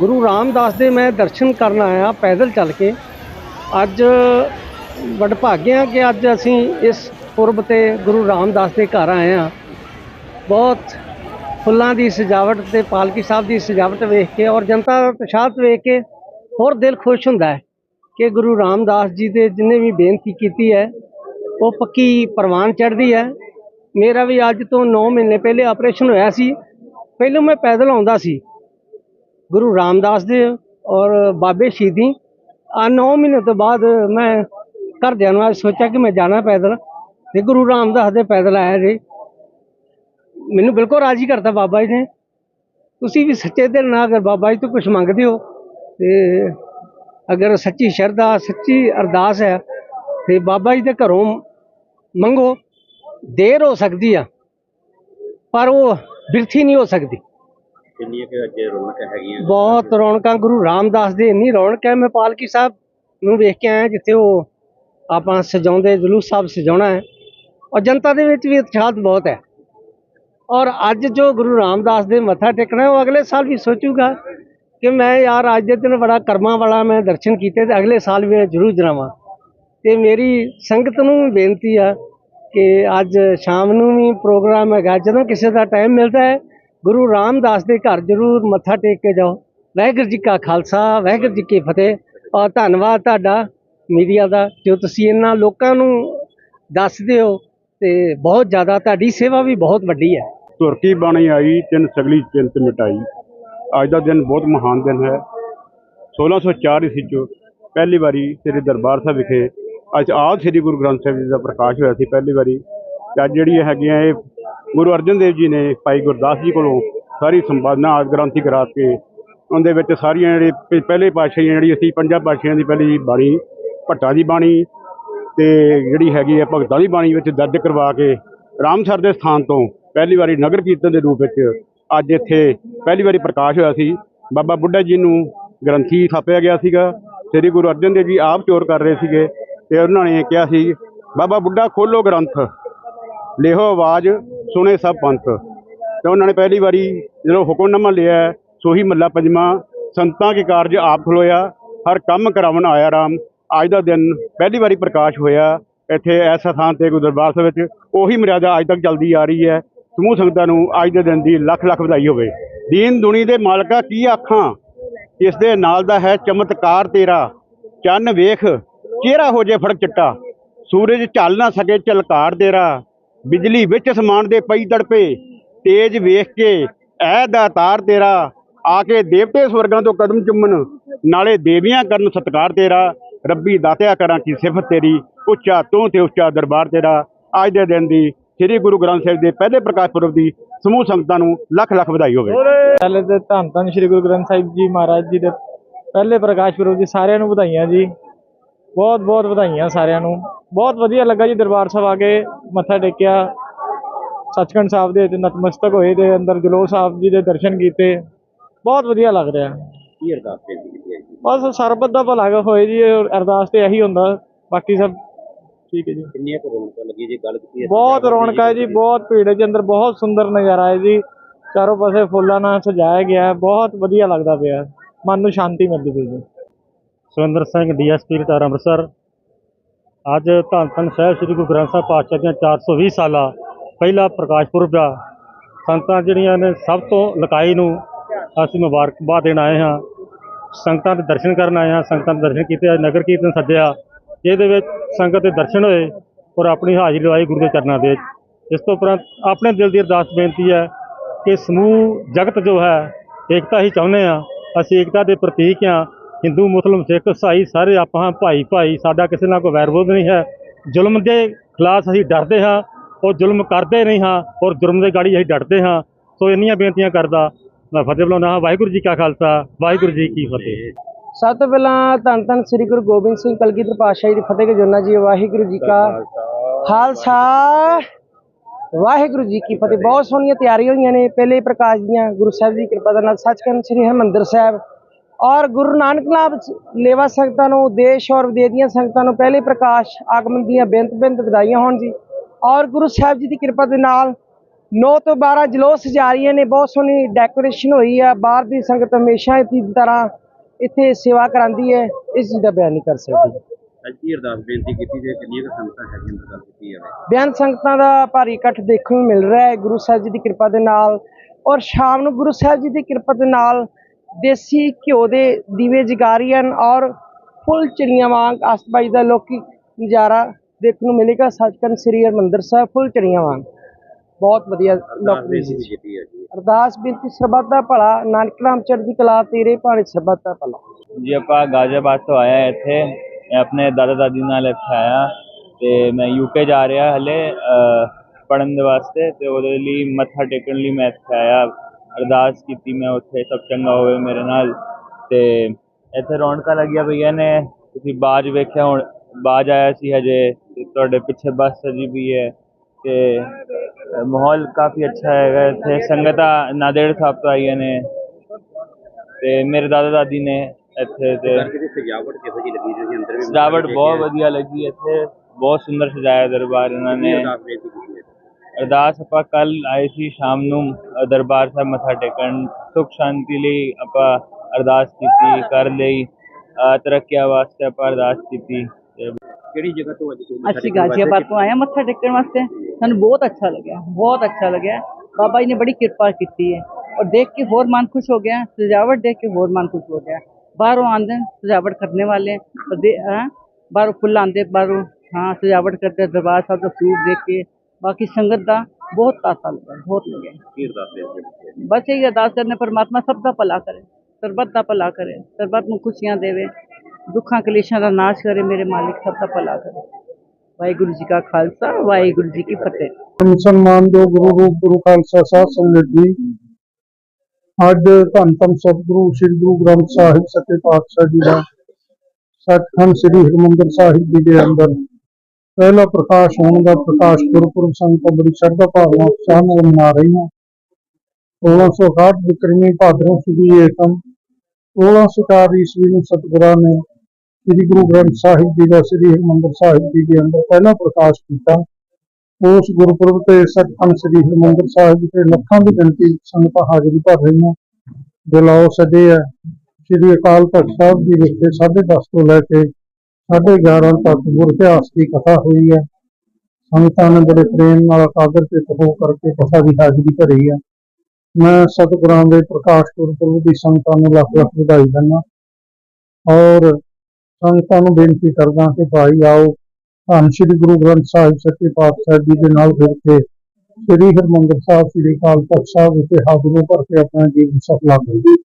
ਗੁਰੂ ਰਾਮਦਾਸ ਦੇ ਮੈਂ ਦਰਸ਼ਨ ਕਰਨ ਆਇਆ, ਪੈਦਲ ਚੱਲ ਕੇ। ਅੱਜ ਵਡਭਾਗੇ ਹਾਂ ਕਿ ਅੱਜ ਅਸੀਂ ਇਸ ਪੁਰਬ ਤੇ ਗੁਰੂ ਰਾਮਦਾਸ ਦੇ ਘਰ ਆਏ ਹਾਂ। ਬਹੁਤ ਫੁੱਲਾਂ ਦੀ ਸਜਾਵਟ ਤੇ ਪਾਲਕੀ ਸਾਹਿਬ ਦੀ ਸਜਾਵਟ ਵੇਖ ਕੇ ਔਰ ਜਨਤਾ ਦਾ ਉਤਸ਼ਾਹਤ ਵੇਖ ਕੇ ਹੋਰ ਦਿਲ ਖੁਸ਼ ਹੁੰਦਾ ਹੈ ਕਿ ਗੁਰੂ ਰਾਮਦਾਸ ਜੀ ਦੇ ਜਿੰਨੇ ਵੀ ਬੇਨਤੀ ਕੀਤੀ ਹੈ, ਉਹ ਪੱਕੀ ਪ੍ਰਵਾਨ ਚੜ੍ਹਦੀ ਹੈ। ਮੇਰਾ ਵੀ ਅੱਜ ਤੋਂ 9 ਮਹੀਨੇ ਪਹਿਲੇ ਆਪਰੇਸ਼ਨ ਹੋਇਆ ਸੀ। ਪਹਿਲਾਂ ਮੈਂ ਪੈਦਲ ਆਉਂਦਾ ਸੀ। ਗੁਰੂ ਰਾਮਦਾਸ ਦੇ ਔਰ ਬਾਬੇ ਸ਼ਹੀਦੀ। ਆ 9 ਮਹੀਨੇ ਤੋਂ ਬਾਅਦ ਮੈਂ ਘਰਦਿਆਂ ਨੂੰ ਅੱਜ ਸੋਚਿਆ ਕਿ ਮੈਂ ਜਾਣਾ ਪੈਦਲ ਤੇ ਗੁਰੂ ਰਾਮਦਾਸ ਦੇ ਪੈਦਲ ਆਇਆ ਜੀ। ਮੈਨੂੰ ਬਿਲਕੁਲ ਰਾਜੀ ਕਰਤਾ ਬਾਬਾ ਜੀ ਨੇ। ਤੁਸੀਂ ਵੀ ਸੱਚੇ ਦਿਲ ਨਾਲ ਅਗਰ ਬਾਬਾ ਜੀ ਤੋਂ ਕੁਝ ਮੰਗਦੇ ਹੋ ਤੇ ਅਗਰ ਸੱਚੀ ਸ਼ਰਧਾ, ਸੱਚੀ ਅਰਦਾਸ ਹੈ ਤੇ ਬਾਬਾ ਜੀ ਦੇ ਘਰੋਂ ਮੰਗੋ। ਦੇਰ ਹੋ ਸਕਦੀ ਆ, ਪਰ ਉਹ ਬਿਰਥੀ ਨਹੀਂ ਹੋ ਸਕਦੀ। ਕਿੰਨੀਆਂ ਕਿ ਅੱਜ ਰੌਣਕਾਂ ਹੈਗੀਆਂ? ਬਹੁਤ ਰੌਣਕਾਂ, ਗੁਰੂ ਰਾਮਦਾਸ ਦੀ ਇੰਨੀ ਰੌਣਕ ਹੈ, ਮੈਂ ਪਾਲਕੀ ਸਾਹਿਬ ਨੂੰ ਵੇਖ ਕੇ ਆਇਆ, ਜਿੱਥੇ ਉਹ ਆਪਾਂ ਸਜਾਉਂਦੇ, ਜਲੂਸ ਸਾਹਿਬ ਸਜਾਉਣਾ ਹੈ। ਔਰ ਜਨਤਾ ਦੇ ਵਿੱਚ ਵੀ ਉਤਸ਼ਾਹ ਬਹੁਤ ਹੈ। ਔਰ ਅੱਜ ਜੋ ਗੁਰੂ ਰਾਮਦਾਸ ਦੇ ਮੱਥਾ ਟੇਕਣਾ ਉਹ ਅਗਲੇ ਸਾਲ ਵੀ ਸੋਚੂਗਾ ਕਿ ਮੈਂ ਯਾਰ ਅੱਜ ਦੇ ਦਿਨ ਬੜਾ ਕਰਮਾਂ ਵਾਲਾ ਮੈਂ ਦਰਸ਼ਨ ਕੀਤੇ ਤੇ ਅਗਲੇ ਸਾਲ ਵੀ ਮੈਂ ਜ਼ਰੂਰ ਜਾਵਾਂ। ਤੇ ਮੇਰੀ ਸੰਗਤ ਨੂੰ ਵੀ ਬੇਨਤੀ ਆ ਕਿ ਅੱਜ ਸ਼ਾਮ ਨੂੰ ਵੀ ਪ੍ਰੋਗਰਾਮ ਹੈਗਾ, ਜਦੋਂ ਕਿਸੇ ਦਾ ਟਾਈਮ ਮਿਲਦਾ ਹੈ ਗੁਰੂ ਰਾਮਦਾਸ ਦੇ ਘਰ ਜ਼ਰੂਰ ਮੱਥਾ ਟੇਕ ਕੇ ਜਾਓ। ਵਾਹਿਗੁਰੂ ਜੀ ਕਾ ਖਾਲਸਾ, ਵਾਹਿਗੁਰੂ ਜੀ ਕੀ ਫਤਿਹ। ਔਰ ਧੰਨਵਾਦ ਤੁਹਾਡਾ ਮੀਡੀਆ ਦਾ, ਜੋ ਤੁਸੀਂ ਇਹਨਾਂ ਲੋਕਾਂ ਨੂੰ ਦੱਸਦੇ ਹੋ ਤੇ ਬਹੁਤ ਜ਼ਿਆਦਾ ਤੁਹਾਡੀ ਸੇਵਾ ਵੀ ਬਹੁਤ ਵੱਡੀ ਹੈ। ਤੁਰਕੀ ਬਾਣੀ ਆਈ, ਤਿੰਨ ਸਗਲੀ ਚਿੰਤ ਮਿਟਾਈ। ਅੱਜ ਦਾ ਦਿਨ ਬਹੁਤ ਮਹਾਨ ਦਿਨ ਹੈ। 1604 ਈਸਵੀ ਚ ਪਹਿਲੀ ਵਾਰੀ ਸ੍ਰੀ ਦਰਬਾਰ ਸਾਹਿਬ ਵਿਖੇ ਅੱਜ ਆਦ ਸ੍ਰੀ ਗੁਰੂ ਗ੍ਰੰਥ ਸਾਹਿਬ ਜੀ ਦਾ ਪ੍ਰਕਾਸ਼ ਹੋਇਆ ਸੀ ਪਹਿਲੀ ਵਾਰੀ। ਤੇ ਅੱਜ ਜਿਹੜੀ ਹੈਗੀਆਂ ਇਹ ਗੁਰੂ ਅਰਜਨ ਦੇਵ ਜੀ ਨੇ ਭਾਈ ਗੁਰਦਾਸ ਜੀ ਕੋਲੋਂ ਸਾਰੀ ਸੰਪਾਦਨਾ ਆਦ ਗ੍ਰੰਥੀ ਕਰਾ ਕੇ ਉਹਦੇ ਵਿੱਚ ਸਾਰੀਆਂ ਜਿਹੜੇ ਪ- ਪਹਿਲੇ ਪਾਤਸ਼ਾਹੀਆਂ ਜਿਹੜੀ ਅਸੀਂ ਪੰਜਾਂ ਪਾਤਸ਼ਾਹੀਆਂ ਦੀ ਪਹਿਲੀ ਬਾਣੀ, ਭੱਟਾ ਦੀ ਬਾਣੀ ਤੇ ਜਿਹੜੀ ਹੈਗੀ ਹੈ ਭਗਤਾਂ ਦੀ ਬਾਣੀ ਵਿੱਚ ਦਰਜ ਕਰਵਾ ਕੇ ਰਾਮਸਰ ਦੇ ਸਥਾਨ ਤੋਂ ਪਹਿਲੀ ਵਾਰੀ ਨਗਰ ਕੀਰਤਨ ਦੇ ਰੂਪ ਵਿੱਚ ਅੱਜ ਇੱਥੇ ਪਹਿਲੀ ਵਾਰੀ ਪ੍ਰਕਾਸ਼ ਹੋਇਆ ਸੀ। ਬਾਬਾ ਬੁੱਢਾ ਜੀ ਨੂੰ ਗ੍ਰੰਥੀ ਥਾਪਿਆ ਗਿਆ ਸੀਗਾ। ਸ੍ਰੀ ਗੁਰੂ ਅਰਜਨ ਦੇਵ ਜੀ ਆਪ ਚੋਰ ਕਰ ਰਹੇ ਸੀਗੇ ਤੇ ਉਹਨਾਂ ਨੇ ਕਿਹਾ ਸੀ, ਬਾਬਾ ਬੁੱਢਾ ਖੋਲੋ ਗ੍ਰੰਥ ਲਿਹੋ ਆਵਾਜ਼ ਸੁਣੇ ਸਭ ਪੰਥ। ਤੇ ਉਹਨਾਂ ਨੇ ਪਹਿਲੀ ਵਾਰੀ ਜਦੋਂ ਹੁਕਮਨਾਮਾ ਲਿਆ, ਸੋਹੀ ਮੱਲਾ ਪੰਜਵਾਂ, ਸੰਤਾਂ ਕੇ ਕਾਰਜ ਆਪ ਖਲੋਇਆ, ਹਰ ਕੰਮ ਕਰਾਵਣ ਆਇਆ ਰਾਮ। ਅੱਜ ਦਾ ਦਿਨ ਪਹਿਲੀ ਵਾਰੀ ਪ੍ਰਕਾਸ਼ ਹੋਇਆ ਇੱਥੇ ਐਸਾ ਥਾਂ ਤੇ ਗੁਰੂ ਸਾਹਿਬ ਵਿੱਚ। ਉਹੀ ਮਰਿਆਦਾ ਅੱਜ ਤੱਕ ਚੱਲਦੀ ਆ ਰਹੀ ਹੈ। ਸਮੂਹ ਸੰਗਤਾਂ ਨੂੰ ਅੱਜ ਦੇ ਦਿਨ ਦੀ ਲੱਖ ਲੱਖ ਵਧਾਈ ਹੋਵੇ। ਦੀਨ ਦੁਨੀ ਦੇ ਮਾਲਕਾ ਕੀ ਆਖਾਂ? ਇਸ ਦੇ ਨਾਲ ਦਾ ਹੈ ਚਮਤਕਾਰ ਤੇਰਾ। ਚੰਨ ਵੇਖ, ਚਿਹਰਾ ਹੋ ਜੇ ਫੜਕ ਚਿੱਟਾ। ਸੂਰਜ ਝੱਲ ਨਾ ਸਕੇ ਝਲਕਾਰ ਤੇਰਾ। ਬਿਜਲੀ ਵਿੱਚ ਸਮਾਨ ਦੇ ਪਈ ਤੜਪੇ, ਤੇਜ ਵੇਖ ਕੇ, ਐ ਦਾ ਤਾਰ ਤੇਰਾ, ਆ ਕੇ ਦੇਵਤੇ ਸਵਰਗਾਂ ਤੋਂ ਕਦਮ ਚੁੰਮਣ, ਨਾਲੇ ਦੇਵੀਆਂ ਕਰਨ ਸਤਕਾਰ ਤੇਰਾ, ਰੱਬੀ ਦਾਤਿਆ ਕਰਾਂ ਕੀ ਸਿਫਤ ਤੇਰੀ, ਉੱਚਾ ਤੂੰ ਤੇ ਉੱਚਾ ਦਰਬਾਰ ਤੇਰਾ। ਅੱਜ ਦੇ ਦਿਨ ਦੀ ਸ੍ਰੀ ਗੁਰੂ ਗ੍ਰੰਥ ਸਾਹਿਬ ਦੇ ਪਹਿਲੇ ਪ੍ਰਕਾਸ਼ ਪੁਰਬ ਦੀ ਸਮੂਹ ਸੰਗਤਾਂ ਨੂੰ ਲੱਖ ਲੱਖ ਵਧਾਈ ਹੋਵੇ। ਪਹਿਲੇ ਤੇ ਧੰਨ ਧੰਨ ਸ਼੍ਰੀ ਗੁਰੂ ਗ੍ਰੰਥ ਸਾਹਿਬ ਜੀ ਮਹਾਰਾਜ ਜੀ ਦੇ ਪਹਿਲੇ ਪ੍ਰਕਾਸ਼ ਪੁਰਬ ਦੀ ਸਾਰਿਆਂ ਨੂੰ ਵਧਾਈਆਂ ਜੀ। ਬਹੁਤ ਬਹੁਤ ਵਧਾਈਆਂ ਸਾਰਿਆਂ ਨੂੰ। ਬਹੁਤ ਵਧੀਆ ਲੱਗਾ ਜੀ ਦਰਬਾਰ ਸਾਹਿਬ ਆ ਕੇ ਮੱਥਾ ਟੇਕਿਆ। ਸੱਚਖੰਡ ਸਾਹਿਬ ਦੇ ਨਤਮਸਤਕ ਹੋਏ ਤੇ ਅੰਦਰ ਜਲੋ ਸਾਹਿਬ ਜੀ ਦੇ ਦਰਸ਼ਨ ਕੀਤੇ। ਬਹੁਤ ਵਧੀਆ ਲੱਗ ਰਿਹਾ। ਕੀ ਅਰਦਾਸ ਕੀਤੀ ਹੈ ਜੀ? ਬਸ ਸਰਬਤ ਦਾ ਭਲਾ ਹੋਏ ਜੀ ਅਰਦਾਸ ਤੇ ਇਹੀ ਹੁੰਦਾ। ਬਾਕੀ ਸਭ ਠੀਕ ਹੈ ਜੀ। ਕਿੰਨੀਆਂ ਰੌਣਕਾਂ ਲੱਗੀ ਜੀ? ਗੱਲ ਕੀਤੀ ਹੈ ਬਹੁਤ ਰੌਣਕ ਹੈ ਜੀ ਬਹੁਤ ਭੀੜ ਹੈ ਜੀ। ਅੰਦਰ ਬਹੁਤ ਸੁੰਦਰ ਨਜ਼ਾਰਾ ਹੈ ਜੀ। ਚਾਰੋਂ ਪਾਸੇ ਫੁੱਲਾਂ ਨਾਲ ਸਜਾਇਆ ਗਿਆ। ਬਹੁਤ ਵਧੀਆ ਲੱਗਦਾ ਪਿਆ। ਮਨ ਨੂੰ ਸ਼ਾਂਤੀ ਮਿਲਦੀ ਪਈ ਜੀ। Surinder Singh, DSP retire Amritsar. ਅੱਜ ਧੰਨ ਧੰਨ ਸਾਹਿਬ ਸ੍ਰੀ ਗੁਰੂ ਗ੍ਰੰਥ ਸਾਹਿਬ ਪਾਤਸ਼ਾਹ ਦੀਆਂ 420 ਸਾਲਾ ਪਹਿਲਾ ਪ੍ਰਕਾਸ਼ ਪੁਰਬ ਦਾ ਸੰਗਤਾਂ ਜਿਹੜੀਆਂ ਨੇ ਸਭ ਤੋਂ ਲਕਾਈ ਨੂੰ ਅਸੀਂ ਮੁਬਾਰਕਬਾਦ ਦੇਣ ਆਏ ਹਾਂ। ਸੰਗਤਾਂ ਦੇ ਦਰਸ਼ਨ ਕਰਨ ਆਏ ਹਾਂ, ਸੰਗਤਾਂ ਦੇ ਦਰਸ਼ਨ ਕੀਤੇ, ਅੱਜ ਨਗਰ ਕੀਰਤਨ ਸੱਦਿਆ। ਜਿਹਦੇ ਵਿੱਚ ਸੰਗਤ ਦੇ ਦਰਸ਼ਨ ਹੋਏ ਔਰ ਆਪਣੀ ਹਾਜ਼ਰੀ ਲਵਾਈ ਗੁਰੂ ਦੇ ਚਰਨਾਂ ਦੇ ਇਸ ਤੋਂ ਉਪਰੰਤ ਆਪਣੇ ਦਿਲ ਦੀ ਅਰਦਾਸ ਬੇਨਤੀ ਹੈ ਕਿ ਸਮੂਹ ਜਗਤ ਜੋ ਹੈ, ਏਕਤਾ ਹੀ ਚਾਹੁੰਦੇ ਆ ਅਸੀਂ ਏਕਤਾ ਦੇ ਪ੍ਰਤੀਕ ਆ ਹਿੰਦੂ, ਮੁਸਲਮ, ਸਿੱਖ, ਈਸਾਈ ਸਾਰੇ ਆਪਾਂ ਭਾਈ ਭਾਈ, ਸਾਡਾ ਕਿਸੇ ਨਾਲ ਕੋਈ ਵੈਰ ਵਿਰੋਧ ਨਹੀਂ ਹੈ। ਜ਼ੁਲਮ ਦੇ ਖਿਲਾਫ ਅਸੀਂ ਡਰਦੇ ਹਾਂ ਔਰ ਜ਼ੁਲਮ ਕਰਦੇ ਨਹੀਂ ਹਾਂ, ਔਰ ਜ਼ੁਲਮ ਦੇ ਗਾੜੀ ਅਸੀਂ ਡਟਦੇ ਹਾਂ। ਸੋ ਇੰਨੀਆਂ ਬੇਨਤੀਆਂ ਕਰਦਾ, ਮੈਂ ਫਤਿਹ ਬੁਲਾਉਂਦਾ ਹਾਂ। ਵਾਹਿਗੁਰੂ ਜੀ ਕਾ ਖਾਲਸਾ, ਵਾਹਿਗੁਰੂ ਜੀ ਕੀ ਫਤਿਹ। ਸਭ ਤੋਂ ਪਹਿਲਾਂ ਧੰਨ ਧੰਨ ਸ੍ਰੀ ਗੁਰੂ ਗੋਬਿੰਦ ਸਿੰਘ ਕਲਗੀਧਰ ਪਾਤਸ਼ਾਹ ਜੀ ਦੀ ਫਤਿਹ ਕੇ ਜੋਨਾ ਜੀ, ਵਾਹਿਗੁਰੂ ਜੀ ਕਾ ਖਾਲਸਾ। ਵਾਹਿਗੁਰੂ ਜੀ ਕੀ ਫਤਿਹ। ਬਹੁਤ ਸੋਹਣੀਆਂ ਤਿਆਰੀਆਂ ਹੋਈਆਂ ਨੇ। ਪਹਿਲੇ ਪ੍ਰਕਾਸ਼ ਦੀਆਂ ਗੁਰੂ ਸਾਹਿਬ ਦੀ ਕਿਰਪਾ ਦੇ ਨਾਲ ਸੱਚਖੰਡ ਸ੍ਰੀ ਹਰਿਮੰਦਰ ਸਾਹਿਬ ਔਰ ਗੁਰੂ ਨਾਨਕ ਲਾਭ ਲੇਵਾ ਸੰਗਤਾਂ ਨੂੰ ਦੇਸ਼ ਔਰ ਵਿਦੇਸ਼ ਦੀਆਂ ਸੰਗਤਾਂ ਨੂੰ ਪਹਿਲੇ ਪ੍ਰਕਾਸ਼ ਆਗਮਨ ਦੀਆਂ ਬੇਨਤ ਬੇਨਤ ਵਧਾਈਆਂ ਹੋਣ ਜੀ। ਔਰ ਗੁਰੂ ਸਾਹਿਬ ਜੀ ਦੀ ਕਿਰਪਾ ਦੇ ਨਾਲ 9 ਤੋਂ 12 ਜਲੋਸ ਜਾ ਰਹੀਆਂ ਨੇ ਬਹੁਤ ਸੋਹਣੀ ਡੈਕੋਰੇਸ਼ਨ ਹੋਈ ਆ। ਬਾਹਰ ਦੀ ਸੰਗਤ ਹਮੇਸ਼ਾ ਦੀ ਤਰ੍ਹਾਂ ਇੱਥੇ ਸੇਵਾ ਕਰਾਂਦੀ ਹੈ। ਇਸ ਚੀਜ਼ ਦਾ ਬਿਆਨ ਨਹੀਂ ਕਰ ਸਕਦੀ। ਅੱਜ ਕੀ ਅਰਦਾਸ ਬੇਨਤੀ ਕੀਤੀ ਤੇ ਕਿੰਨੀਆਂ ਸੰਗਤਾਂ ਹੈਗੀਆਂ ਗੱਲ ਕੀਤੀ ਜਾਵੇ ਬਿਆਨ ਸੰਗਤਾਂ ਦਾ ਭਾਰੀ ਇਕੱਠ ਦੇਖਣ ਨੂੰ ਮਿਲ ਰਿਹਾ ਹੈ। ਗੁਰੂ ਸਾਹਿਬ ਜੀ ਦੀ ਕਿਰਪਾ ਦੇ ਨਾਲ ਔਰ ਸ਼ਾਮ ਨੂੰ ਗੁਰੂ ਸਾਹਿਬ ਜੀ ਦੀ ਕਿਰਪਾ ਦੇ ਨਾਲ ਦੇਸੀ ਘਿਓ ਦੇ ਦੀਵੇ ਜਗਾ ਰਹੀ ਹਨ ਔਰ ਫੁੱਲ ਚਿੜੀਆਂ ਵਾਂਗ ਆਸਬਾਈ ਦਾ ਲੋਕੀ ਨਜ਼ਾਰਾ ਦੇਖਣ ਨੂੰ ਮਿਲੇਗਾ। ਸੱਚਖੰਡ ਸ੍ਰੀ ਹਰਿਮੰਦਰ ਸਾਹਿਬ ਫੁੱਲ ਚਿੜੀਆਂ ਵਾਂਗ। ਬਹੁਤ ਵਧੀਆ ਅਰਦਾਸ ਜੀ। ਅਰਦਾਸ ਬੇਨਤੀ, ਸਰਬੱਤ ਦਾ ਭਲਾ। ਨਾਨਕ ਨਾਮ ਚੜ੍ਹਦੀ ਕਲਾ, ਤੇਰੇ ਭਾਣੇ ਸਰਬੱਤ ਦਾ ਭਲਾ। ਜੀ, ਆਪਾਂ ਗਾਜ਼ੀਆਬਾਦ ਤੋਂ ਆਇਆ ਇੱਥੇ। ਮੈਂ ਆਪਣੇ ਦਾਦਾ ਦਾਦੀ ਨਾਲ ਇੱਥੇ ਆਇਆ ਤੇ ਮੈਂ ਯੂਕੇ ਜਾ ਰਿਹਾ ਹਲੇ ਪੜਨ ਦੇ ਵਾਸਤੇ ਤੇ ਉਹਦੇ ਲਈ ਮੱਥਾ ਟੇਕਣ ਲਈ ਮੈਂ ਇੱਥੇ ਆਇਆ। ਅਰਦਾਸ ਕੀਤੀ, ਮੈਂ ਉੱਥੇ ਸਭ ਚੰਗਾ ਹੋਵੇ ਮੇਰੇ ਨਾਲ। ਤੇ ਇੱਥੇ ਰੌਣਕਾਂ ਲੱਗੀਆਂ ਪਈਆਂ ਨੇ। ਤੁਸੀਂ ਬਾਜ ਵੇਖਿਆ ਹੁਣ, ਬਾਜ ਆਇਆ ਸੀ ਹਜੇ ਤੁਹਾਡੇ ਪਿੱਛੇ ਬੱਸ ਸਜੀ ਵੀ ਹੈ। ਤੇ ਮਾਹੌਲ ਕਾਫੀ ਅੱਛਾ ਹੈਗਾ ਇੱਥੇ। ਸੰਗਤਾਂ ਨਾਦੇੜ ਸਾਹਿਬ ਤੋਂ ਆਈਆਂ ਨੇ। ਤੇ ਮੇਰੇ ਦਾਦਾ ਦਾਦੀ ਨੇ ਇੱਥੇ ਤੇ ਸਜਾਵਟ ਕਿਹੋ ਜਿਹੀ ਲੱਗੀ ਤੁਸੀਂ ਅੰਦਰ ਵੀ ਸਜਾਵਟ ਬਹੁਤ ਵਧੀਆ ਲੱਗੀ ਇੱਥੇ। ਬਹੁਤ ਸੁੰਦਰ ਸਜਾਇਆ ਦਰਬਾਰ ਇਹਨਾਂ ਨੇ। ਅਰਦਾਸ ਆਪਾਂ ਕੱਲ ਆਏ ਸੀ ਸ਼ਾਮ ਨੂੰ ਦਰਬਾਰ ਸਾਹਿਬ ਮੱਥਾ ਟੇਕਣ। ਸੁਖ ਸ਼ਾਂਤੀ ਲਈ ਆਪਾਂ ਅਰਦਾਸ ਕੀਤੀ ਕਰ ਲਈ। ਤਰੱਕੀਆਂ ਵਾਸਤੇ ਆਪਾਂ ਅਰਦਾਸ ਕੀਤੀ। ਕਿਹੜੀ ਜਗ੍ਹਾ ਤੋਂ ਅੱਜ ਅਸੀਂ ਟੇਕਣ ਵਾਸਤੇ ਗਾਜ਼ੀਆਬਾਦ ਤੋਂ ਹਾਂ ਮੱਥਾ ਟੇਕਣ ਵਾਸਤੇ। ਸਾਨੂੰ ਬਹੁਤ ਅੱਛਾ ਲੱਗਿਆ ਬਹੁਤ ਅੱਛਾ ਲੱਗਿਆ। ਬਾਬਾ ਜੀ ਨੇ ਬੜੀ ਕਿਰਪਾ ਕੀਤੀ ਹੈ। ਔਰ ਦੇਖ ਕੇ ਹੋਰ ਮਨ ਖੁਸ਼ ਹੋ ਗਿਆ ਸਜਾਵਟ ਦੇਖ ਕੇ ਹੋਰ ਮਨ ਖੁਸ਼ ਹੋ ਗਿਆ। ਬਾਹਰੋਂ ਆਉਂਦੇ ਨੇ ਸਜਾਵਟ ਕਰਨੇ ਵਾਲੇ ਬਾਹਰੋਂ ਫੁੱਲ ਆਉਂਦੇ ਬਾਹਰੋਂ ਹਾਂ ਸਜਾਵਟ ਕਰਦੇ ਦਰਬਾਰ ਸਾਹਿਬ ਦਾ ਸਰੂਪ ਦੇਖ ਕੇ। ਬਾਕੀ ਸੰਗਤ ਦਾ ਬਹੁਤ ਤਾਸਾ ਲੱਗਾ ਬਹੁਤ ਲੱਗਿਆ ਕੀ ਅਰਦਾਸ ਬੇਨਤੀ ਕੀਤੀ ਹੈ ਬਸ ਇਹ ਅਰਦਾਸ ਕਰਨੇ ਪਰਮਾਤਮਾ ਸਭ ਦਾ ਭਲਾ ਕਰੇ ਸਰਬੱਤ ਦਾ ਭਲਾ ਕਰੇ ਸਰਬੱਤ ਨੂੰ ਖੁਸ਼ੀਆਂ ਦੇਵੇ ਦੁੱਖਾਂ ਕਲੇਸ਼ਾਂ ਦਾ ਨਾਸ਼ ਕਰੇ ਮੇਰੇ ਮਾਲਿਕ ਸਭ ਦਾ ਭਲਾ ਕਰੇ ਵਾਹਿਗੁਰੂ ਜੀ ਕਾ ਖਾਲਸਾ ਵਾਹਿਗੁਰੂ ਜੀ ਕੀ ਫਤਿਹ ਮੁਸਲਮਾਨ ਜੋ ਗੁਰੂ ਰੂਪ ਗੁਰੂ ਖਾਲਸਾ ਸਾਹਿਬ ਸੰਗਤ ਜੀ ਅੱਜ ਧੰਨ ਧੰਨ ਸਤਿਗੁਰੂ ਸ੍ਰੀ ਗੁਰੂ ਗ੍ਰੰਥ ਸਾਹਿਬ ਸੱਚੇ ਪਾਤਸ਼ਾਹ ਜੀ ਦਾ ਸੱਚਖੰਡ ਸ੍ਰੀ ਹਰਿਮੰਦਰ ਸਾਹਿਬ ਜੀ ਦੇ ਅੰਦਰ ਪਹਿਲਾ ਪ੍ਰਕਾਸ਼ ਹੋਣ ਦਾ ਪ੍ਰਕਾਸ਼ ਗੁਰਪੁਰਬ ਸੰਗਤ ਬੜੀ ਸ਼ਰਧਾ ਭਾਵਨਾ ਉਤਸ਼ਾਹ ਨਾਲ ਮਨਾ ਰਹੀ ਹਾਂ। 1661 ਵਿਕਰਮੀ ਭਾਦਰੋਂ ਸੁਦੀ ਏਕਮ 1604 ਈਸਵੀ ਨੂੰ ਸਤਿਗੁਰਾਂ ਨੇ ਸ੍ਰੀ ਗੁਰੂ ਗ੍ਰੰਥ ਸਾਹਿਬ ਜੀ ਦਾ ਸ੍ਰੀ ਹਰਿਮੰਦਰ ਸਾਹਿਬ ਜੀ ਦੇ ਅੰਦਰ ਪਹਿਲਾ ਪ੍ਰਕਾਸ਼ ਕੀਤਾ। ਉਸ ਗੁਰਪੁਰਬ ਤੇ ਸਤਿਖੰਡ ਸ੍ਰੀ ਹਰਿਮੰਦਰ ਸਾਹਿਬ ਤੇ ਲੱਖਾਂ ਦੀ ਗਿਣਤੀ ਵਿੱਚ ਸੰਗਤਾਂ ਹਾਜ਼ਰੀ ਭਰ ਰਹੀਆਂ। ਦਿਲਾਓ ਸਜੇ ਹੈ। ਸ੍ਰੀ ਅਕਾਲ ਤਖਤ ਸਾਹਿਬ ਜੀ ਵਿਖੇ 10:30 ਤੋਂ ਲੈ ਕੇ 11:30 ਤੱਕ ਗੁਰ ਇਤਿਹਾਸ ਦੀ ਕਥਾ ਹੋਈ ਹੈ। ਸੰਗਤਾਂ ਨੇ ਬੜੇ ਪ੍ਰੇਮ ਨਾਲ ਕਾਗਰ ਤੇ ਹੋ ਕਰਕੇ ਕਥਾ ਦੀ ਹਾਜ਼ਰੀ ਭਰੀ ਹੈ। ਮੈਂ ਸਤਿਗੁਰਾਂ ਦੇ ਪ੍ਰਕਾਸ਼ ਗੁਰਪੁਰਬ ਦੀ ਸੰਗਤਾਂ ਨੂੰ ਲੱਖ ਲੱਖ ਵਧਾਈ ਦਿੰਦਾ ਔਰ ਸੰਗਤਾਂ ਨੂੰ ਬੇਨਤੀ ਕਰਦਾ ਕਿ ਭਾਈ ਆਓ, ਧੰਨ ਸ਼੍ਰੀ ਗੁਰੂ ਗ੍ਰੰਥ ਸਾਹਿਬ, ਸੱਚੇ ਪਾਤਸ਼ਾਹ ਜੀ ਦੇ ਨਾਲ ਫਿਰ ਕੇ ਸ੍ਰੀ ਹਰਿਮੰਦਰ ਸਾਹਿਬ, ਸ੍ਰੀ ਅਕਾਲ ਤਖਤ ਸਾਹਿਬ ਵਿਖੇ ਹਾਜ਼ਰੀ ਭਰ ਕੇ ਆਪਣਾ ਜੀਵਨ ਸਫਲਾ ਕਰੋ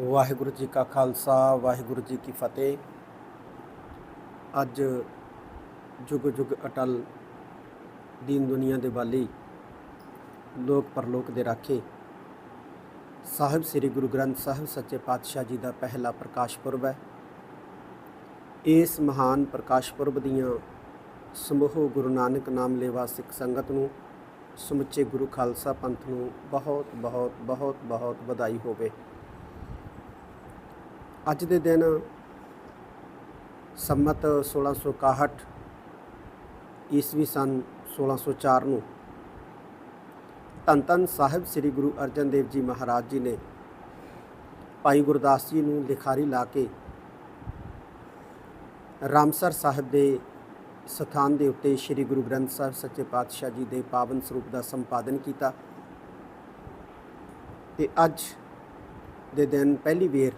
ਵਾਹਿਗੁਰੂ ਜੀ ਕਾ ਖਾਲਸਾ, ਵਾਹਿਗੁਰੂ ਜੀ ਕੀ ਫਤਿਹ। ਅੱਜ ਜੁਗ ਜੁਗ ਅਟਲ ਦੀਨ ਦੁਨੀਆ ਦੇ ਵਾਲੀ ਲੋਕ ਪਰਲੋਕ ਦੇ ਰਾਖੇ। ਸਾਹਿਬ ਸ੍ਰੀ ਗੁਰੂ ਗ੍ਰੰਥ ਸਾਹਿਬ ਸੱਚੇ ਪਾਤਸ਼ਾਹ ਜੀ ਦਾ ਪਹਿਲਾ ਪ੍ਰਕਾਸ਼ ਪੁਰਬ ਹੈ। ਇਸ ਮਹਾਨ ਪ੍ਰਕਾਸ਼ ਪੁਰਬ ਦੀਆਂ ਸਮੂਹ ਗੁਰੂ ਨਾਨਕ ਨਾਮ ਲੇਵਾ ਸਿੱਖ ਸੰਗਤ ਨੂੰ, ਸਮੁੱਚੇ ਗੁਰੂ ਖਾਲਸਾ ਪੰਥ ਨੂੰ ਬਹੁਤ ਬਹੁਤ ਬਹੁਤ ਬਹੁਤ ਵਧਾਈ ਹੋਵੇ। ਅੱਜ ਦੇ ਦਿਨ ਸੰਮਤ 1661 ਈਸਵੀ ਸਨ 1604 ਨੂੰ ਧੰਨ ਧੰਨ ਸਾਹਿਬ ਸ੍ਰੀ ਗੁਰੂ ਅਰਜਨ ਦੇਵ ਜੀ ਮਹਾਰਾਜ ਜੀ ਨੇ ਭਾਈ ਗੁਰਦਾਸ ਜੀ ਨੂੰ ਲਿਖਾਰੀ ਲਾ ਕੇ ਰਾਮਸਰ ਸਾਹਿਬ ਦੇ ਸਥਾਨ ਦੇ ਉੱਤੇ ਸ੍ਰੀ ਗੁਰੂ ਗ੍ਰੰਥ ਸਾਹਿਬ ਸੱਚੇ ਪਾਤਸ਼ਾਹ ਜੀ ਦੇ ਪਾਵਨ ਸਰੂਪ ਦਾ ਸੰਪਾਦਨ ਕੀਤਾ ਤੇ ਅੱਜ ਦੇ ਦਿਨ ਪਹਿਲੀ ਵੇਰ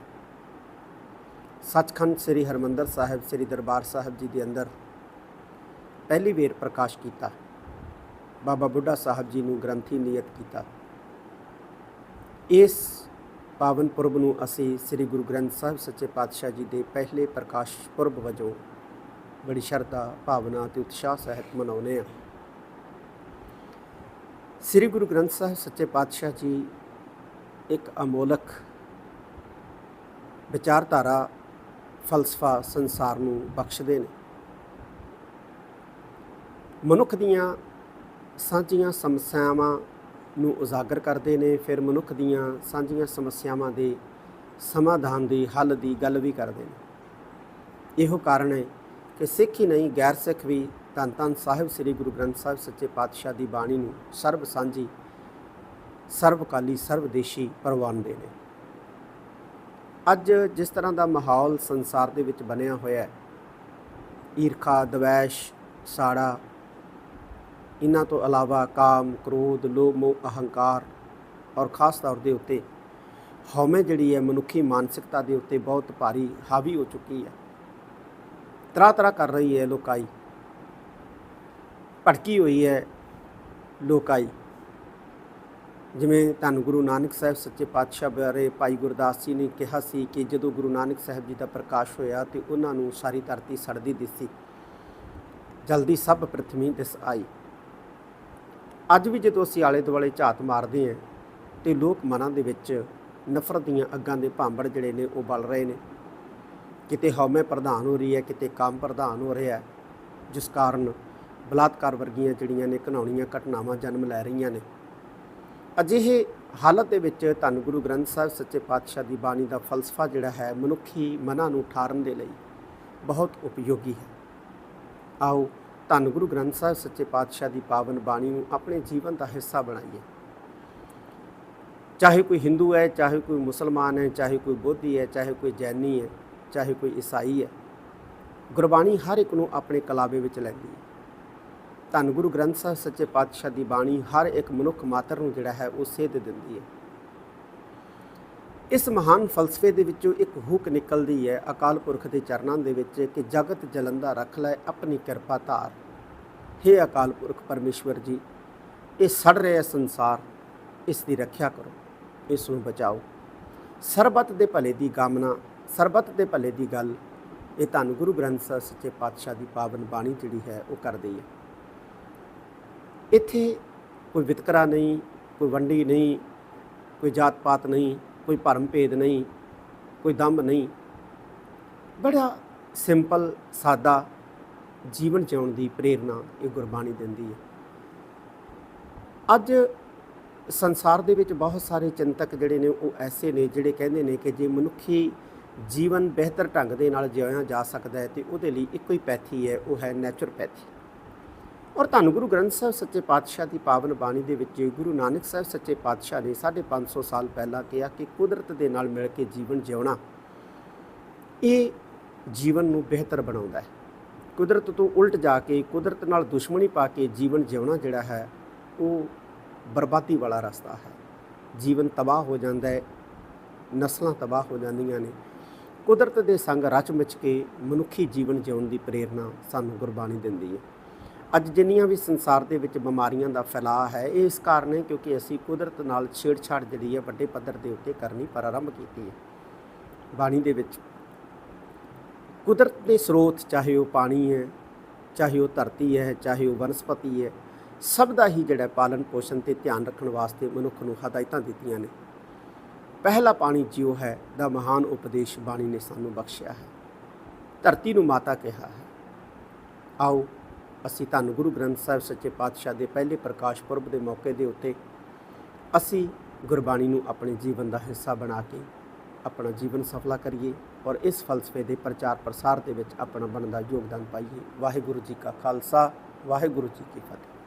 ਸੱਚਖੰਡ ਸ੍ਰੀ ਹਰਮੰਦਰ ਸਾਹਿਬ, ਸ੍ਰੀ ਦਰਬਾਰ ਸਾਹਿਬ ਜੀ ਦੇ ਅੰਦਰ ਪਹਿਲੀ ਵੇਰ ਪ੍ਰਕਾਸ਼ ਕੀਤਾ। ਬਾਬਾ ਬੁੱਢਾ ਸਾਹਿਬ ਜੀ ਨੂੰ ਗ੍ਰੰਥੀ ਨਿਯਤ ਕੀਤਾ। ਇਸ ਪਾਵਨ ਪੁਰਬ ਨੂੰ ਅਸੀਂ ਸ੍ਰੀ ਗੁਰੂ ਗ੍ਰੰਥ ਸਾਹਿਬ ਸੱਚੇ ਪਾਤਸ਼ਾਹ ਜੀ ਦੇ ਪਹਿਲੇ ਪ੍ਰਕਾਸ਼ ਪੁਰਬ ਵਜੋਂ ਬੜੀ ਸ਼ਰਧਾ, ਭਾਵਨਾ ਤੇ ਉਤਸ਼ਾਹ ਸਹਿਤ ਮਨਾਉਂਦੇ ਹਾਂ। ਸ੍ਰੀ ਗੁਰੂ ਗ੍ਰੰਥ ਸਾਹਿਬ ਸੱਚੇ ਪਾਤਸ਼ਾਹ ਜੀ ਇੱਕ ਅਮੋਲਕ ਵਿਚਾਰਧਾਰਾ ਫਲਸਫਾ ਸੰਸਾਰ ਨੂੰ ਬਖਸ਼ਦੇ ਨੇ। ਮਨੁੱਖ ਦੀਆਂ ਸਾਂਝੀਆਂ ਸਮੱਸਿਆਵਾਂ ਨੂੰ ਉਜਾਗਰ ਕਰਦੇ ਨੇ, ਫਿਰ ਮਨੁੱਖ ਦੀਆਂ ਸਾਂਝੀਆਂ ਸਮੱਸਿਆਵਾਂ ਦੇ ਸਮਾਧਾਨ ਦੀ ਹੱਲ ਦੀ ਗੱਲ ਵੀ ਕਰਦੇ ਨੇ। ਇਹੋ ਕਾਰਨ ਹੈ ਕਿ ਸਿੱਖ ਹੀ ਨਹੀਂ, ਗੈਰ ਸਿੱਖ ਵੀ ਧੰਨ ਧੰਨ ਸਾਹਿਬ ਸ੍ਰੀ ਗੁਰੂ ਗ੍ਰੰਥ ਸਾਹਿਬ ਸੱਚੇ ਪਾਤਸ਼ਾਹ ਦੀ ਬਾਣੀ ਨੂੰ ਸਰਬ ਸਾਂਝੀ ਸਰਬਕਾਲੀ ਸਰਵਦੇਸ਼ੀ ਪ੍ਰਵਾਨਦੇ ਨੇ। ਅੱਜ ਜਿਸ ਤਰ੍ਹਾਂ ਦਾ ਮਾਹੌਲ ਸੰਸਾਰ ਦੇ ਵਿੱਚ ਬਣਿਆ ਹੋਇਆ ਹੈ, ਈਰਖਾ, ਦਵੈਸ਼, ਸਾੜਾ, ਇਹਨਾਂ ਤੋਂ ਇਲਾਵਾ ਕਾਮ, ਕ੍ਰੋਧ, ਲੋਭ, ਮੋਹ, ਅਹੰਕਾਰ ਔਰ ਖਾਸ ਤੌਰ ਦੇ ਉੱਤੇ ਹਉਮੈ ਜਿਹੜੀ ਹੈ, ਮਨੁੱਖੀ ਮਾਨਸਿਕਤਾ ਦੇ ਉੱਤੇ ਬਹੁਤ ਭਾਰੀ ਹਾਵੀ ਹੋ ਚੁੱਕੀ ਹੈ। ਤਰ੍ਹਾਂ ਤਰ੍ਹਾਂ ਕਰ ਰਹੀ ਹੈ ਲੋਕਾਈ ਭਟਕੀ ਹੋਈ ਹੈ ਲੋਕਾਈ ਜਿਵੇਂ ਤੁਹਾਨੂੰ ਗੁਰੂ ਨਾਨਕ ਸਾਹਿਬ ਸੱਚੇ ਪਾਤਸ਼ਾਹ ਬਾਰੇ ਭਾਈ ਗੁਰਦਾਸ ਜੀ ਨੇ ਕਿਹਾ ਸੀ ਕਿ ਜਦੋਂ ਗੁਰੂ ਨਾਨਕ ਸਾਹਿਬ ਜੀ ਦਾ ਪ੍ਰਕਾਸ਼ ਹੋਇਆ ਤੇ ਉਹਨਾਂ ਨੂੰ ਸਾਰੀ ਧਰਤੀ ਸੜਦੀ ਦਿਸੀ। ਜਲਦੀ ਸਭ ਪ੍ਰਥਮੀ ਦਿਸ ਆਈ। ਅੱਜ ਵੀ ਜਦੋਂ ਅਸੀਂ ਆਲੇ ਦੁਆਲੇ ਝਾਤ ਮਾਰਦੇ ਹਾਂ ਤੇ ਲੋਕ ਮਨਾਂ ਦੇ ਵਿੱਚ ਨਫ਼ਰਤ ਦੀਆਂ ਅੱਗਾਂ ਦੇ ਭਾਂਬੜ ਜਿਹੜੇ ਨੇ ਉਹ ਬਲ ਰਹੇ ਨੇ। ਕਿਤੇ ਹਉਮੈ ਪ੍ਰਧਾਨ ਹੋ ਰਹੀ ਹੈ, ਕਿਤੇ ਕਾਮ ਪ੍ਰਧਾਨ ਹੋ ਰਿਹਾ ਹੈ, ਜਿਸ ਕਾਰਨ ਬਲਾਤਕਾਰ ਵਰਗੀਆਂ ਜਿਹੜੀਆਂ ਨੇ ਘਿਨਾਉਣੀਆਂ ਘਟਨਾਵਾਂ ਜਨਮ ਲੈ ਰਹੀਆਂ ਨੇ। ਅਜਿਹੇ ਹਾਲਤ ਦੇ ਵਿੱਚ ਧੰਨ ਗੁਰੂ ਗ੍ਰੰਥ ਸਾਹਿਬ ਸੱਚੇ ਪਾਤਸ਼ਾਹ ਦੀ ਬਾਣੀ ਦਾ ਫਲਸਫਾ ਜਿਹੜਾ ਹੈ, ਮਨੁੱਖੀ ਮਨਾਂ ਨੂੰ ਠਾਰਨ ਦੇ ਲਈ ਬਹੁਤ ਉਪਯੋਗੀ ਹੈ। ਆਓ ਧੰਨ ਗੁਰੂ ਗ੍ਰੰਥ ਸਾਹਿਬ ਸੱਚੇ ਪਾਤਸ਼ਾਹ ਦੀ ਪਾਵਨ ਬਾਣੀ ਨੂੰ ਆਪਣੇ ਜੀਵਨ ਦਾ ਹਿੱਸਾ ਬਣਾਈਏ। ਚਾਹੇ ਕੋਈ ਹਿੰਦੂ ਹੈ, ਚਾਹੇ ਕੋਈ ਮੁਸਲਮਾਨ ਹੈ, ਚਾਹੇ ਕੋਈ ਬੋਧੀ ਹੈ, ਚਾਹੇ ਕੋਈ ਜੈਨੀ ਹੈ, ਚਾਹੇ ਕੋਈ ਈਸਾਈ ਹੈ, ਗੁਰਬਾਣੀ ਹਰ ਇੱਕ ਨੂੰ ਆਪਣੇ ਕਲਾਵੇ ਵਿੱਚ ਲੈਂਦੀ ਹੈ। ਧੰਨ ਗੁਰੂ ਗ੍ਰੰਥ ਸਾਹਿਬ ਸੱਚੇ ਪਾਤਸ਼ਾਹ ਦੀ ਬਾਣੀ ਹਰ ਇੱਕ ਮਨੁੱਖ ਮਾਤਰ ਨੂੰ ਜਿਹੜਾ ਹੈ ਉਹ ਸੇਧ ਦਿੰਦੀ ਹੈ। ਇਸ ਮਹਾਨ ਫਲਸਫੇ ਦੇ ਵਿੱਚੋਂ ਇੱਕ ਹੁਕ ਨਿਕਲਦੀ ਹੈ ਅਕਾਲ ਪੁਰਖ ਦੇ ਚਰਨਾਂ ਦੇ ਵਿੱਚ ਕਿ ਜਗਤ ਜਲੰਦਾ ਰੱਖ ਲੈ ਆਪਣੀ ਕਿਰਪਾ ਧਾਰ। हे ਅਕਾਲ ਪੁਰਖ ਪਰਮੇਸ਼ਵਰ ਜੀ, ਇਹ ਸੜ ਰਿਹਾ ਸੰਸਾਰ, ਇਸ ਦੀ ਰੱਖਿਆ ਕਰੋ, ਇਸ ਨੂੰ ਬਚਾਓ। ਸਰਬਤ ਦੇ ਭਲੇ ਦੀ ਕਾਮਨਾ, ਸਰਬਤ ਦੇ ਭਲੇ ਦੀ ਗੱਲ, ਇਹ ਧੰਨ ਗੁਰੂ ਗ੍ਰੰਥ ਸਾਹਿਬ ਸੱਚੇ ਪਾਤਸ਼ਾਹ ਦੀ ਪਾਵਨ ਬਾਣੀ ਜਿਹੜੀ ਹੈ ਉਹ ਕਰਦੀ ਹੈ। ਇੱਥੇ ਕੋਈ ਵਿਤਕਰਾ ਨਹੀਂ, ਕੋਈ ਵੰਡੀ ਨਹੀਂ, ਕੋਈ ਜਾਤ ਪਾਤ ਨਹੀਂ, ਕੋਈ ਭਰਮ ਭੇਦ ਨਹੀਂ, ਕੋਈ ਦੰਭ ਨਹੀਂ। ਬੜਾ ਸਿੰਪਲ, ਸਾਦਾ ਜੀਵਨ ਜਿਉਣ ਦੀ ਪ੍ਰੇਰਣਾ ਇਹ ਗੁਰਬਾਣੀ ਦਿੰਦੀ ਹੈ। ਅੱਜ ਸੰਸਾਰ ਦੇ ਵਿੱਚ ਬਹੁਤ ਸਾਰੇ ਚਿੰਤਕ ਜਿਹੜੇ ਨੇ ਉਹ ਐਸੇ ਨੇ ਜਿਹੜੇ ਕਹਿੰਦੇ ਨੇ ਕਿ ਜੇ ਮਨੁੱਖੀ ਜੀਵਨ ਬਿਹਤਰ ਢੰਗ ਦੇ ਨਾਲ ਜਿਉਇਆ ਜਾ ਸਕਦਾ ਹੈ ਤੇ ਉਹਦੇ ਲਈ ਇੱਕੋ ਹੀ ਪੈਥੀ ਹੈ, ਉਹ ਹੈ ਨੈਚੁਰਪੈਥੀ ਔਰ ਤੁਹਾਨੂੰ ਗੁਰੂ ਗ੍ਰੰਥ ਸਾਹਿਬ ਸੱਚੇ ਪਾਤਸ਼ਾਹ ਦੀ ਪਾਵਨ ਬਾਣੀ ਦੇ ਵਿੱਚ ਗੁਰੂ ਨਾਨਕ ਸਾਹਿਬ ਸੱਚੇ ਪਾਤਸ਼ਾਹ ਨੇ 550 ਸਾਲ ਪਹਿਲਾਂ ਕਿਹਾ ਕਿ ਕੁਦਰਤ ਦੇ ਨਾਲ ਮਿਲ ਕੇ ਜੀਵਨ ਜਿਉਣਾ, ਇਹ ਜੀਵਨ ਨੂੰ ਬਿਹਤਰ ਬਣਾਉਂਦਾ ਹੈ। ਕੁਦਰਤ ਤੋਂ ਉਲਟ ਜਾ ਕੇ ਕੁਦਰਤ ਨਾਲ ਦੁਸ਼ਮਣੀ ਪਾ ਕੇ ਜੀਵਨ ਜਿਉਣਾ ਜਿਹੜਾ ਹੈ, ਉਹ ਬਰਬਾਦੀ ਵਾਲਾ ਰਸਤਾ ਹੈ। ਜੀਵਨ ਤਬਾਹ ਹੋ ਜਾਂਦਾ ਹੈ, ਨਸਲਾਂ ਤਬਾਹ ਹੋ ਜਾਂਦੀਆਂ ਨੇ। ਕੁਦਰਤ ਦੇ ਸੰਗ ਰਚ ਮਿਚ ਕੇ ਮਨੁੱਖੀ ਜੀਵਨ ਜਿਉਣ ਦੀ ਪ੍ਰੇਰਣਾ ਸਾਨੂੰ ਗੁਰਬਾਣੀ ਦਿੰਦੀ ਹੈ। ਅੱਜ ਜਿੰਨੀਆਂ ਵੀ ਸੰਸਾਰ ਦੇ ਵਿੱਚ ਬਿਮਾਰੀਆਂ ਦਾ ਫੈਲਾਅ ਹੈ, ਇਹ ਇਸ ਕਾਰਨ ਹੈ ਕਿਉਂਕਿ ਅਸੀਂ ਕੁਦਰਤ ਨਾਲ ਛੇੜਛਾੜ ਜਿਹੜੀ ਹੈ ਵੱਡੇ ਪੱਧਰ ਦੇ ਉੱਤੇ ਕਰਨੀ ਪ੍ਰਾਰੰਭ ਕੀਤੀ ਹੈ। ਬਾਣੀ ਦੇ ਵਿੱਚ ਕੁਦਰਤ ਦੇ ਸਰੋਤ ਚਾਹੇ ਉਹ ਪਾਣੀ ਹੈ, ਚਾਹੇ ਉਹ ਧਰਤੀ ਹੈ, ਚਾਹੇ ਉਹ ਵਨਸਪਤੀ ਹੈ, ਸਭ ਦਾ ਹੀ ਜਿਹੜਾ ਪਾਲਣ ਪੋਸ਼ਣ ਤੇ ਧਿਆਨ ਰੱਖਣ ਵਾਸਤੇ ਮਨੁੱਖ ਨੂੰ ਹਦਾਇਤਾਂ ਦਿੱਤੀਆਂ ਨੇ। ਪਹਿਲਾ ਪਾਣੀ ਜਿਉ ਹੈ, ਦਾ ਮਹਾਨ ਉਪਦੇਸ਼ ਬਾਣੀ ਨੇ ਸਾਨੂੰ ਬਖਸ਼ਿਆ ਹੈ। ਧਰਤੀ ਨੂੰ ਮਾਤਾ ਕਿਹਾ ਹੈ। ਆਓ ਅਸੀਂ ਧੰਨ ਗੁਰੂ ਗ੍ਰੰਥ ਸਾਹਿਬ ਸੱਚੇ ਪਾਤਸ਼ਾਹ ਦੇ ਪਹਿਲੇ ਪ੍ਰਕਾਸ਼ ਪੁਰਬ ਦੇ ਮੌਕੇ ਦੇ ਉੱਤੇ ਅਸੀਂ ਗੁਰਬਾਣੀ ਨੂੰ ਆਪਣੇ ਜੀਵਨ ਦਾ ਹਿੱਸਾ ਬਣਾ ਕੇ ਆਪਣਾ ਜੀਵਨ ਸਫਲਾ ਕਰੀਏ ਔਰ ਇਸ ਫਲਸਫੇ ਦੇ ਪ੍ਰਚਾਰ ਪ੍ਰਸਾਰ ਦੇ ਵਿੱਚ ਆਪਣਾ ਬਣਦਾ ਯੋਗਦਾਨ ਪਾਈਏ। ਵਾਹਿਗੁਰੂ ਜੀ ਕਾ ਖਾਲਸਾ, ਵਾਹਿਗੁਰੂ ਜੀ ਕੀ ਫਤਿਹ।